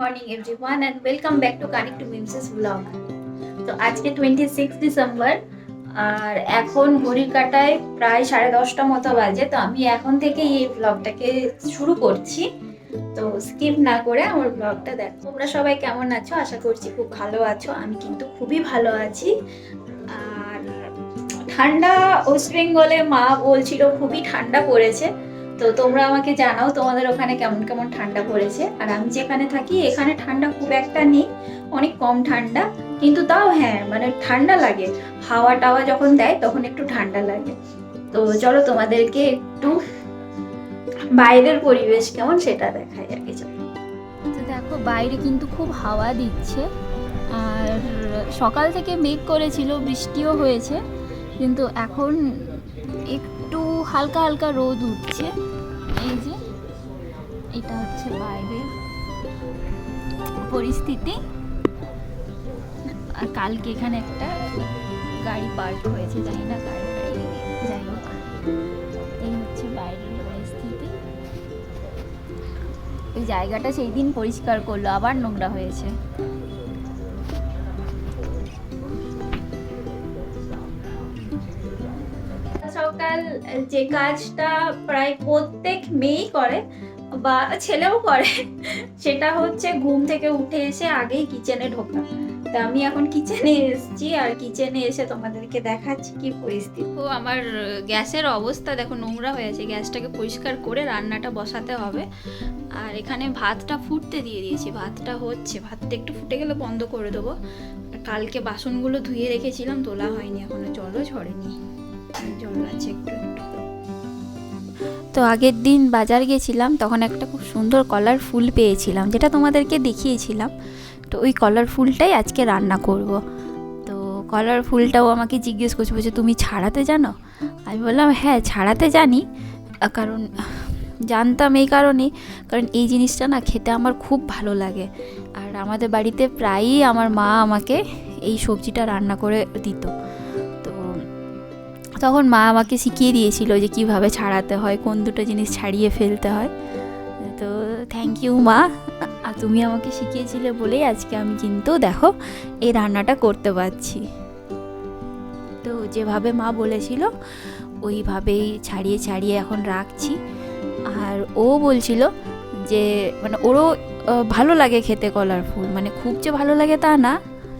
Morning everyone and welcome back to connect to Mimsy's blog তো আজকে twenty six December আর এখন ঘড়ির কাটায় প্রায় সাড়ে দশটা মতো বাজে, তো আমি এখন থেকে এই ব্লগটাকে শুরু করছি। তো স্কিপ না করে আমার ব্লগটা দেখো। তোমরা সবাই কেমন আছো? আশা করছি খুব ভালো আছো। আমি কিন্তু খুবই ভালো আছি। আর ঠান্ডা ওয়েস্ট বেঙ্গলে মা বলছিল খুবই ঠান্ডা পড়েছে। তো তোমরা আমাকে জানাও তোমাদের ওখানে কেমন কেমন ঠান্ডা পড়েছে। আর আমি যেখানে থাকি, এখানে ঠান্ডা খুব একটা নেই, অনেক কম ঠান্ডা, কিন্তু তাও হ্যাঁ মানে ঠান্ডা লাগে। হাওয়া টাওয়া যখন দেয়, তখন একটু ঠান্ডা লাগে। তো চলো তোমাদেরকে একটু বাইরের পরিবেশ কেমন সেটা দেখাই আগে চলো। দেখো, বাইরে কিন্তু খুব হাওয়া দিচ্ছে। আর সকাল থেকে মেঘ করেছিল, বৃষ্টিও হয়েছে। কিন্তু এখন একটু হালকা হালকা রোদ উঠছে। এই যে, এটা হচ্ছে বাইরের পরিস্থিতি। আর কালকে এখানে একটা গাড়ি পার্ক হয়েছে, জানি না কার গাড়ি। যাই হোক, এই হচ্ছে বাইরের পরিস্থিতি। এই জায়গাটা সেই দিন পরিষ্কার করল, আবার নোংরা হয়েছে। সকাল যে কাজটা প্রায় প্রত্যেক মেয়েই করে বা ছেলেও করে, সেটা হচ্ছে ঘুম থেকে উঠে এসে আগেই কিচেনে ঢোকা। তা আমি এখন কিচেনে এসেছি আর কিচেনে এসে তোমাদেরকে দেখাচ্ছি কি পরিস্থিতি। ও আমার গ্যাসের অবস্থা দেখো নোংরা হয়েছে গ্যাসটাকে পরিষ্কার করে রান্নাটা বসাতে হবে। আর এখানে ভাতটা ফুটতে দিয়ে দিয়েছি, ভাতটা হচ্ছে, ভাতটা একটু ফুটে গেলে বন্ধ করে দেবো। কালকে বাসনগুলো ধুয়ে রেখেছিলাম, তোলা হয়নি এখনও জলও ঝরেনি তো আগের দিন বাজার গেছিলাম, তখন একটা খুব সুন্দর কলার ফুল পেয়েছিলাম, যেটা তোমাদেরকে দেখিয়েছিলাম। তো ওই কলার ফুলটাই আজকে রান্না করব। তো কলার ফুলটাও আমাকে জিজ্ঞেস করছে, বলছে, তুমি ছাড়াতে জানো? আমি বললাম হ্যাঁ ছাড়াতে জানি। কারণ জানতাম এই কারণে, কারণ এই জিনিসটা না খেতে আমার খুব ভালো লাগে। আর আমাদের বাড়িতে প্রায়ই আমার মা আমাকে এই সবজিটা রান্না করে দিত। তখন মা আমাকে শিখিয়ে দিয়েছিল যে কীভাবে ছাড়াতে হয়, কোন দুটো জিনিস ছাড়িয়ে ফেলতে হয়। তো থ্যাংক ইউ মা। আর তুমি আমাকে শিখিয়েছিলে বলেই আজকে আমি কিন্তু দেখো এই রান্নাটা করতে পারছি। তো যেভাবে মা বলেছিল, ওইভাবেই ছাড়িয়ে ছাড়িয়ে এখন রাখছি। আর ও বলছিল যে মানে ওরও ভালো লাগে খেতে কলার ফুল। মানে খুব যে ভালো লাগে তা না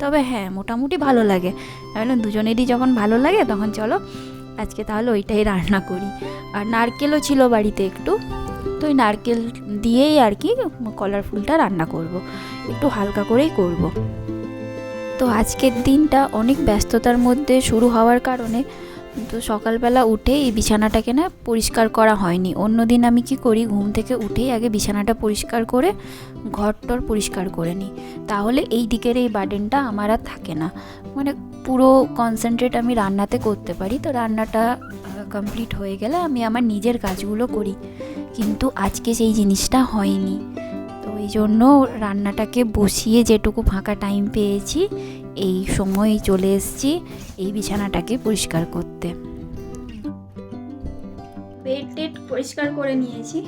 তবে হ্যাঁ মোটামুটি ভালো লাগে আমি দুজনেরই যখন ভালো লাগে, তখন চলো আজকে তাহলে ওইটাই রান্না করি আর নারকেলও ছিল বাড়িতে একটু, তো ওই নারকেল দিয়েই আর কি কলারফুলটা রান্না করব। একটু হালকা করেই করব। তো আজকের দিনটা অনেক ব্যস্ততার মধ্যে শুরু হওয়ার কারণে তো সকালবেলা উঠে এই বিছানাটাকে না পরিষ্কার করা হয়নি। অন্য দিন আমি কি করি, ঘুম থেকে উঠেই আগে বিছানাটা পরিষ্কার করে, ঘরটর পরিষ্কার করে নিই। তাহলে এই দিকের এই বার্ডেনটা আমার আর থাকে না। মানে পুরো কনসেন্ট্রেট আমি রান্নাতে করতে পারি। তো রান্নাটা কমপ্লিট হয়ে গেলে আমি আমার নিজের কাজগুলো করি। কিন্তু আজকে সেই জিনিসটা হয়নি। এই জন্য রান্নাটাকে বসিয়ে যেটুকু ফাঁকা টাইম পেয়েছি, এই সময় চলে এসেছি এই বিছানাটাকে পরিষ্কার করতে। বেড টেড পরিষ্কার করে নিয়েছি।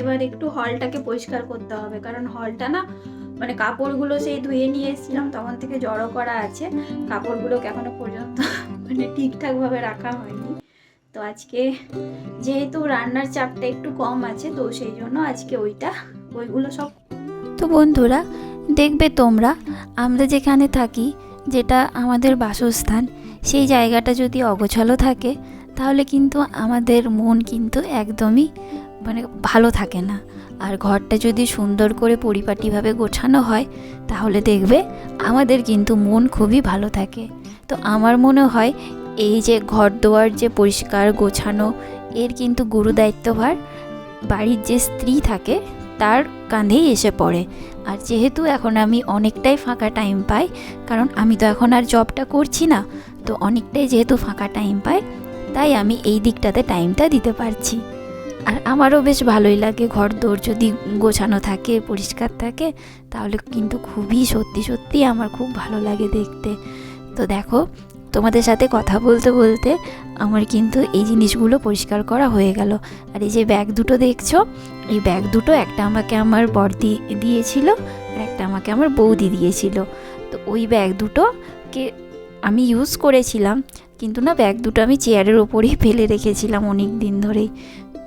এবার একটু হলটাকে পরিষ্কার করতে হবে, কারণ হলটা না মানে কাপড়গুলো সেই ধুয়ে নিয়ে এসেছিলাম, তখন থেকে জড়ো করা আছে। কাপড়গুলোকে এখনও পর্যন্ত মানে ঠিকঠাকভাবে রাখা হয়নি। তো আজকে যেহেতু রান্নার চাপটা একটু কম আছে, তো সেই জন্য আজকে ওইটা, ওইগুলো সব তো বন্ধুরা, দেখবে তোমরা, আমরা যেখানে থাকি, যেটা আমাদের বাসস্থান, সেই জায়গাটা যদি অগোছালো থাকে, তাহলে কিন্তু আমাদের মন কিন্তু একদমই মানে ভালো থাকে না। আর ঘরটা যদি সুন্দর করে পরিপাটিভাবে গোছানো হয়, তাহলে দেখবে আমাদের কিন্তু মন খুবই ভালো থাকে। তো আমার মনে হয়, এই যে ঘর দোয়ার যে পরিষ্কার গোছানো, এর কিন্তু গুরু দায়িত্বভার বাড়ির যে স্ত্রী থাকে তার কাঁধেই এসে পড়ে। আর যেহেতু এখন আমি অনেকটাই ফাঁকা টাইম পাই, কারণ আমি তো এখন আর জবটা করছি না, তো অনেকটাই যেহেতু ফাঁকা টাইম পাই, তাই আমি এই দিকটাতে টাইমটা দিতে পারছি। আর আমারও বেশ ভালোই লাগে ঘর দোর যদি গোছানো থাকে, পরিষ্কার থাকে, তাহলে কিন্তু খুবই সত্যি সত্যি আমার খুব ভালো লাগে দেখতে। তো দেখো তোমাদের সাথে কথা বলতে বলতে আমার কিন্তু এই জিনিসগুলো পরিষ্কার করা হয়ে গেল। আর এই যে ব্যাগ দুটো দেখছ, এই ব্যাগ দুটো একটা আমাকে আমার বর দি- দিয়েছিল আর একটা আমাকে আমার বৌদি দিয়েছিল। তো ওই ব্যাগ দুটোকে আমি ইউজ করেছিলাম, কিন্তু না ব্যাগ দুটো আমি চেয়ারের ওপরেই ফেলে রেখেছিলাম অনেক দিন ধরেই।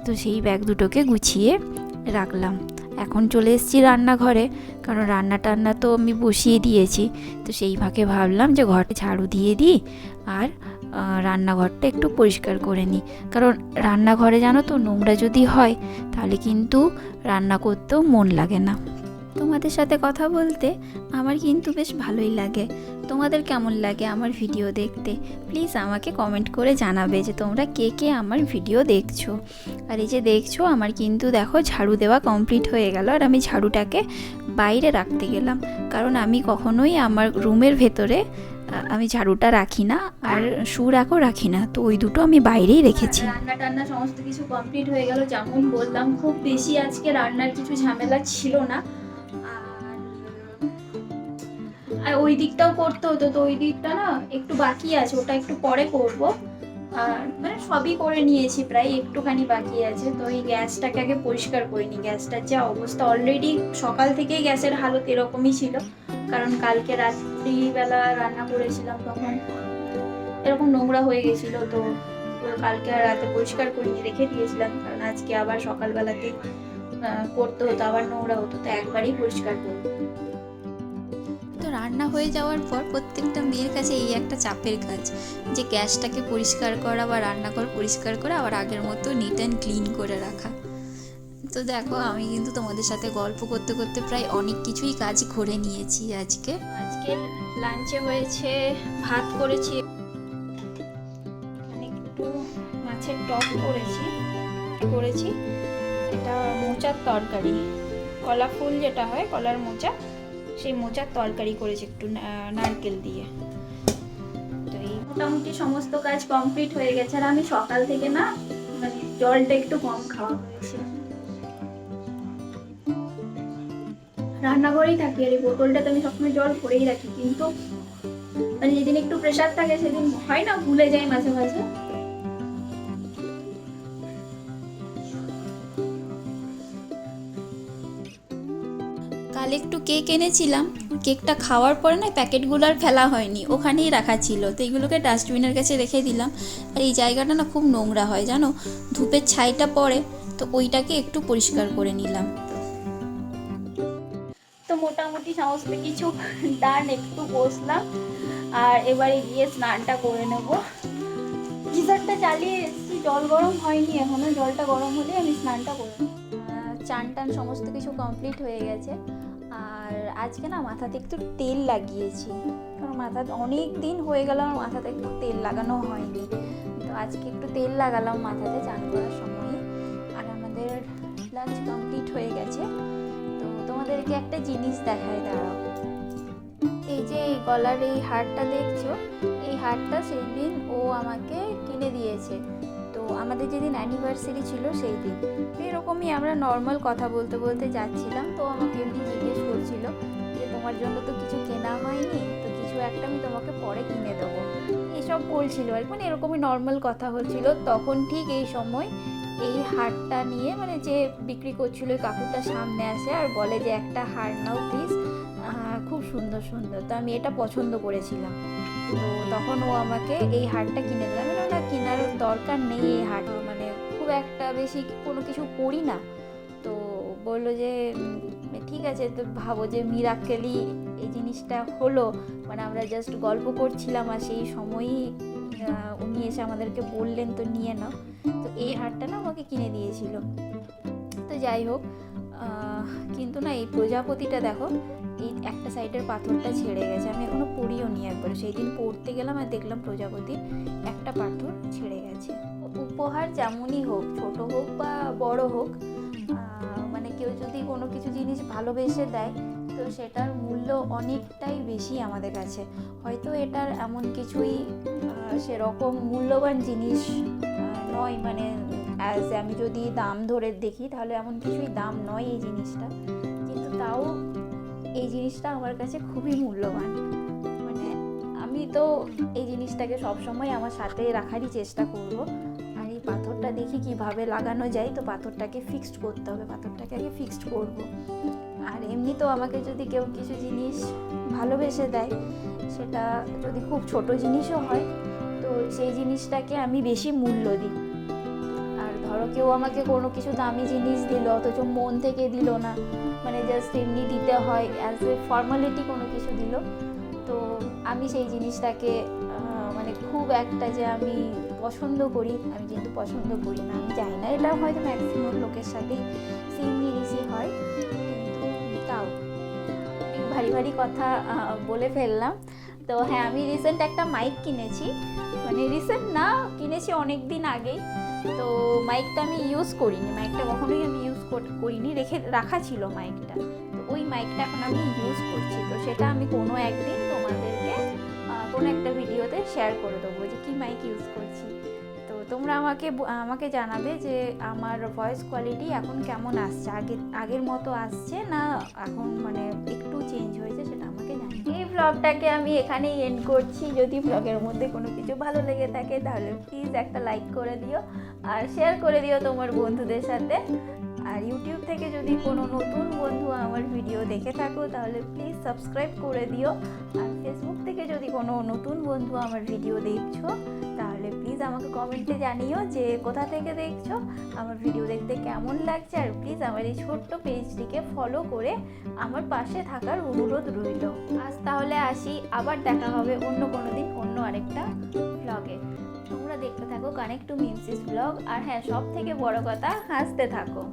তো সেই ব্যাগ দুটোকে গুছিয়ে রাখলাম। এখন চলে এসেছি রান্নাঘরে, কারণ রান্না টান্না তো আমি বসিয়ে দিয়েছি। তো সেই ফাঁকে ভাবলাম যে ঘরটা ঝাড়ু দিয়ে দিই আর রান্নাঘরটা একটু পরিষ্কার করে নিই। কারণ রান্নাঘরে জানো তো নোংরা যদি হয়, তাহলে কিন্তু রান্না করতেও মন লাগে না। তোমাদের সাথে কথা বলতে আমার কিন্তু বেশ ভালোই লাগে। তোমাদের কেমন লাগে আমার ভিডিও দেখতে? প্লিজ আমাকে কমেন্ট করে জানাবে যে তোমরা কে কে আমার ভিডিও দেখছ। আর এই যে দেখছ, আমার কিন্তু দেখো ঝাড়ু দেওয়া কমপ্লিট হয়ে গেল আর আমি ঝাড়ুটাকে বাইরে রাখতে গেলাম। কারণ আমি কখনোই আমার রুমের ভেতরে আমি ঝাড়ুটা রাখি না আর শু রাখও রাখি না। তো ওই দুটো আমি বাইরেই রেখেছি। রান্না টান্না সমস্ত কিছু কমপ্লিট হয়ে গেল, যেমন বললাম, খুব বেশি আজকে রান্নার কিছু ঝামেলা ছিল না। আর ওই দিকটাও করতে হতো, তো ওই দিকটা না একটু বাকি আছে, ওটা একটু পরে করব। আর মানে সবই করে নিয়েছি, প্রায় একটুখানি বাকি আছে। তো এই গ্যাসটাকে আগে পরিষ্কার করে নিই। গ্যাসটার যা অবস্থা অলরেডি সকাল থেকেই গ্যাসের হালত এরকমই ছিল। কারণ কালকে রাত্রিবেলা রান্না করেছিলাম তখন এরকম নোংরা হয়ে গেছিল, তো কালকে রাতে পরিষ্কার করিয়ে রেখে দিয়েছিলাম। কারণ আজকে আবার সকালবেলাতে করতে হতো, আবার নোংরা হতো, তো একবারই পরিষ্কার করব। রান্না হয়ে যাওয়ার পর প্রত্যেকটা মেয়ের কাছে এই একটা চাপের কাজ। যে গ্যাসটাকে পরিষ্কার করা বা রান্নাঘর পরিষ্কার করা আবার আগের মতো নিট অ্যান্ড ক্লিন করে রাখা। তো দেখো, আমি কিন্তু তোমাদের সাথে গল্প করতে করতে প্রায় অনেক কিছুই কাজ করে নিয়েছি আজকে। আজকে লাঞ্চে হয়েছে ভাত করেছি। একটু মাছের টক করেছি। করেছি। এটা মোচার তরকারি। কলা ফুল যেটা হয়, কলার মোচা। সেই মোচার তরকারি করেছি একটু নারকেল দিয়ে। তো এই মোটামুটি সমস্ত কাজ কমপ্লিট হয়ে গেছে। আর আমি সকাল থেকে না মানে জলটা একটু কম খাওয়া হয়েছে। রান্নাঘরেই থাকি আর এই বোতলটাতে আমি সবসময় জল ভরেই রাখি। কিন্তু মানে যেদিন একটু প্রেশার থাকে, সেদিন হয় না, ভুলে যাই মাঝে মাঝে। কাল একটু কেক এনেছিলাম। কেকটা খাওয়ার পরে না প্যাকেটগুলো আর ফেলা হয়নি। ওখানেই রাখা ছিল। তো এইগুলোকে ডাস্টবিনের কাছে রেখে দিলাম। আর এই জায়গাটা না খুব নোংরা হয়, জানো? ধূপের ছাইটা পড়ে। তো ওইটাকে একটু পরিষ্কার করে নিলাম। তো মোটামুটি সমস্ত কিছু ডান একটু বসলাম। আর এবারে গিয়ে স্নানটা করে নেব। গিজারটা চালিয়ে এসেছি। জল গরম হয়নি এখনও। জলটা গরম হলে আমি স্নানটা করে নেব। চান টান সমস্ত কিছু কমপ্লিট হয়ে গেছে। আর আজকে না মাথাতে একটু তেল লাগিয়েছি। কারণ মাথা অনেক দিন হয়ে গেল আমার মাথাতে একটু তেল লাগানো হয়নি। তো আজকে একটু তেল লাগালাম মাথাতে, চান করার সময়। আর আমাদের লাঞ্চ কমপ্লিট হয়ে গেছে। তো তোমাদেরকে একটা জিনিস দেখায় দাঁড়াও। এই যে এই গলার এই হারটা দেখছ? এই হারটা সেই দিন ও আমাকে কিনে দিয়েছে। আমাদের যেদিন অ্যানিভার্সারি ছিল সেই দিন। এরকমই আমরা নর্মাল কথা বলতে বলতে যাচ্ছিলাম। তো আমাকে জিজ্ঞেস করছিল যে, তোমার জন্য তো কিছু কেনা হয়নি, তো কিছু একটা আমি তোমাকে পরে কিনে দেবো। এসব বলছিল আর মানে এরকমই নর্মাল কথা হচ্ছিল। তখন ঠিক এই সময় এই হারটা নিয়ে মানে যে বিক্রি করছিল ওই কাকুটা সামনে আসে আর বলে যে, একটা হার নাও প্লিজ খুব সুন্দর সুন্দর। তো আমি এটা পছন্দ করেছিলাম। তো তখন ও আমাকে এই হারটা কিনে দিলাম আমি কেনার দরকার নেই, এই হার মানে খুব একটা বেশি কোনো কিছু করি না। তো বলল যে ঠিক আছে, তো ভাবো যে মিরাক্কেলি এই জিনিসটা হলো। মানে আমরা জাস্ট গল্প করছিলাম আর সেই সময়ই উনি এসে আমাদেরকে বললেন, তো নিয়ে নাও। তো এই হারটা না আমাকে কিনে দিয়েছিল। তো যাই হোক কিন্তু না এই প্রজাপতিটা দেখো, এই একটা সাইডের পাথরটা ছেড়ে গেছে। আমি এখনও পড়িও নি একবার। সেই দিন পড়তে গেলাম আর দেখলাম প্রজাপতির একটা পাথর ছেড়ে গেছে। উপহার যেমনই হোক, ছোট হোক বা বড় হোক মানে কেউ যদি কোনো কিছু জিনিস ভালোবেসে দেয়, তো সেটার মূল্য অনেকটাই বেশি আমাদের কাছে। হয়তো এটার এমন কিছুই সেরকম মূল্যবান জিনিস নয় মানে অ্যাজ আমি যদি দাম ধরে দেখি, তাহলে এমন কিছুই দাম নয় এই জিনিসটা। কিন্তু তাও এই জিনিসটা আমার কাছে খুবই মূল্যবান। মানে আমি তো এই জিনিসটাকে সবসময় আমার সাথে রাখারই চেষ্টা করব। আর এই পাথরটা দেখি কীভাবে লাগানো যায়, তো পাথরটাকে ফিক্সড করতে হবে, পাথরটাকে আগে ফিক্সড করব। আর এমনি তো আমাকে যদি কেউ কিছু জিনিস ভালোবেসে দেয়, সেটা যদি খুব ছোট জিনিসও হয়, তো সেই জিনিসটাকে আমি বেশি মূল্য দিই। ধরো কেউ আমাকে কোনো কিছু দামি জিনিস দিল, অথচ মন থেকে দিল না। মানে জাস্ট এমনি দিতে হয় অ্যাজ এ ফর্মালিটি কোনো কিছু দিল। তো আমি সেই জিনিসটাকে মানে খুব একটা যে আমি পছন্দ করি, আমি কিন্তু পছন্দ করি না, আমি জানি না। এটা হয়তো ম্যাক্সিমাম লোকের সাথেই সেম জিনিসই হয় তাও। ভারী ভারী কথা বলে ফেললাম। তো হ্যাঁ আমি রিসেন্ট একটা মাইক কিনেছি। মানে রিসেন্ট না, কিনেছি অনেক দিন আগেই। তো মাইকটা আমি ইউজ করিনি মাইকটা কখনোই আমি ইউজ করিনি, রেখে, রাখা ছিল মাইকটা তো ওই মাইকটা এখন আমি ইউজ করছি। তো সেটা আমি কোনো একদিন তোমাদেরকে কোনো একটা ভিডিওতে শেয়ার করে দেবো যে কী মাইক ইউজ করছি। তোমরা আমাকে আমাকে জানাবে যে আমার ভয়েস কোয়ালিটি এখন কেমন আসছে? আগে আগের মতো আসছে না এখন মানে একটু চেঞ্জ হয়েছে সেটা আমাকে জানাবে। এই ব্লগটাকে আমি এখানেই এন্ড করছি। যদি ব্লগের মধ্যে কোনো কিছু ভালো লেগে থাকে তাহলে প্লিজ একটা লাইক করে দিও আর শেয়ার করে দিও তোমার বন্ধুদের সাথে। আর ইউটিউব থেকে যদি কোনো নতুন বন্ধু আমার ভিডিও দেখে থাকো তাহলে প্লিজ সাবস্ক্রাইব করে দিও। আর ফেসবুক থেকে যদি কোনো নতুন বন্ধু আমার ভিডিও দেখছ, তাহলে প্লিজ আমাকে কমেন্টে জানিও যে কোথা থেকে দেখছ, আমার ভিডিও দেখতে কেমন লাগছে, আর প্লিজ আমার এই ছোট্ট পেজটিকে ফলো করে আমার পাশে থাকার অনুরোধ রইল। আজ তাহলে আসি, আবার দেখা হবে অন্য কোনো দিন অন্য আরেকটা ব্লগে তোমরা দেখতে থাকো কানেক্ট টু মিমসিস ব্লগ আর হ্যাঁ সব থেকে বড় কথা, হাসতে থাকো।